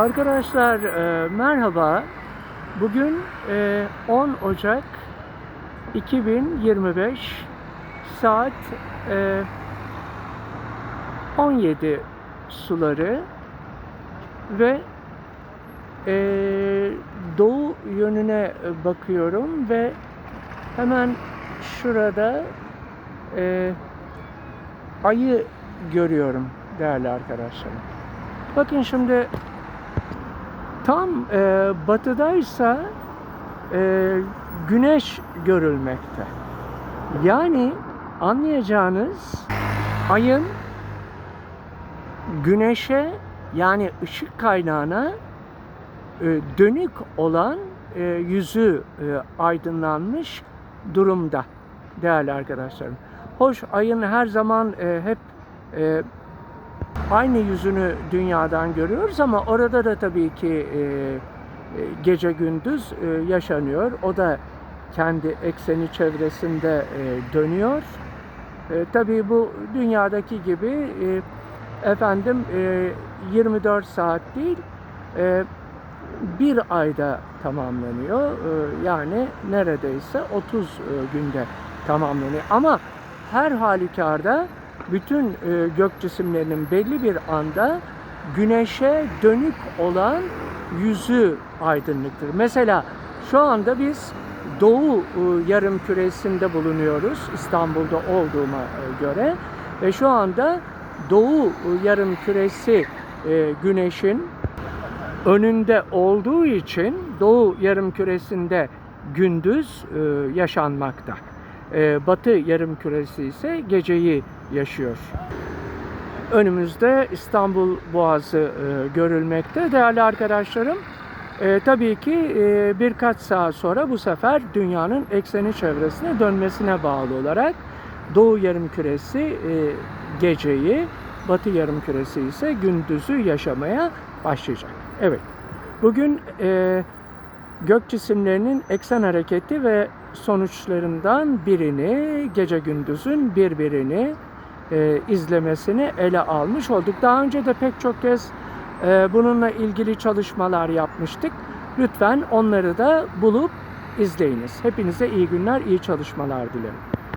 Arkadaşlar e, merhaba. Bugün e, 10 Ocak 2025 saat e, 17 suları ve e, doğu yönüne bakıyorum ve hemen şurada e, ayı görüyorum değerli arkadaşlarım. Bakın şimdi tam e, batıdaysa e, güneş görülmekte. Yani anlayacağınız ayın güneşe yani ışık kaynağına e, dönük olan e, yüzü e, aydınlanmış durumda değerli arkadaşlarım. Hoş ayın her zaman e, hep e, aynı yüzünü dünyadan görüyoruz ama orada da tabii ki e, e, gece gündüz e, yaşanıyor. O da kendi ekseni çevresinde e, dönüyor. E, tabii bu dünyadaki gibi e, efendim e, 24 saat değil e, bir ayda tamamlanıyor. E, yani neredeyse 30 e, günde tamamlanıyor. Ama her halükarda bütün e, gök cisimlerinin belli bir anda güneşe dönük olan yüzü aydınlıktır. Mesela şu anda biz doğu e, yarım küresinde bulunuyoruz İstanbul'da olduğuma e, göre ve şu anda doğu e, yarım küresi e, güneşin önünde olduğu için doğu yarım küresinde gündüz e, yaşanmakta. E, batı yarım küresi ise geceyi yaşıyor. Önümüzde İstanbul Boğazı e, görülmekte değerli arkadaşlarım. E, tabii ki e, birkaç saat sonra bu sefer dünyanın ekseni çevresine dönmesine bağlı olarak Doğu yarımküresi e, geceyi, Batı yarımküresi ise gündüzü yaşamaya başlayacak. Evet. Bugün e, gök cisimlerinin eksen hareketi ve sonuçlarından birini, gece gündüzün birbirini e, izlemesini ele almış olduk. Daha önce de pek çok kez e, bununla ilgili çalışmalar yapmıştık. Lütfen onları da bulup izleyiniz. Hepinize iyi günler, iyi çalışmalar dilerim.